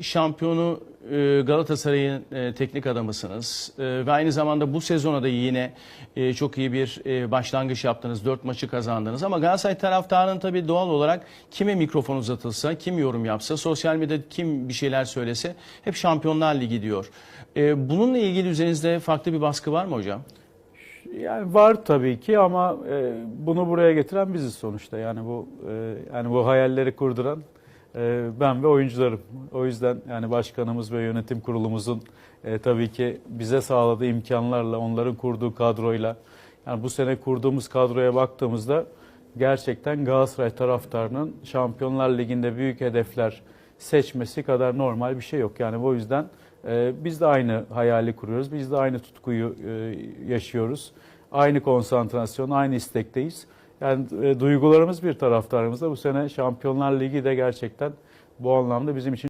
şampiyonu e, Galatasaray'ın e, teknik adamısınız E, ve aynı zamanda bu sezona da yine çok iyi bir başlangıç yaptınız. Dört maçı kazandınız ama Galatasaray taraftarının tabii doğal olarak kime mikrofon uzatılsa, kim yorum yapsa, sosyal medyada kim bir şeyler söylese hep Şampiyonlar Ligi diyor. Bununla ilgili üzerinizde farklı bir baskı var mı hocam? Yani var tabii ki ama bunu buraya getiren biziz sonuçta. Yani bu yani bu hayalleri kurduran ben ve oyuncularım. O yüzden yani başkanımız ve yönetim kurulumuzun e, tabii ki bize sağladığı imkanlarla, onların kurduğu kadroyla yani bu sene kurduğumuz kadroya baktığımızda gerçekten Galatasaray taraftarının Şampiyonlar Ligi'nde büyük hedefler seçmesi kadar normal bir şey yok. Yani bu yüzden e, biz de aynı hayali kuruyoruz. Biz de aynı tutkuyu e, yaşıyoruz. Aynı konsantrasyon, aynı istekteyiz. Yani e, duygularımız bir taraftarımızda. Bu sene Şampiyonlar Ligi de gerçekten bu anlamda bizim için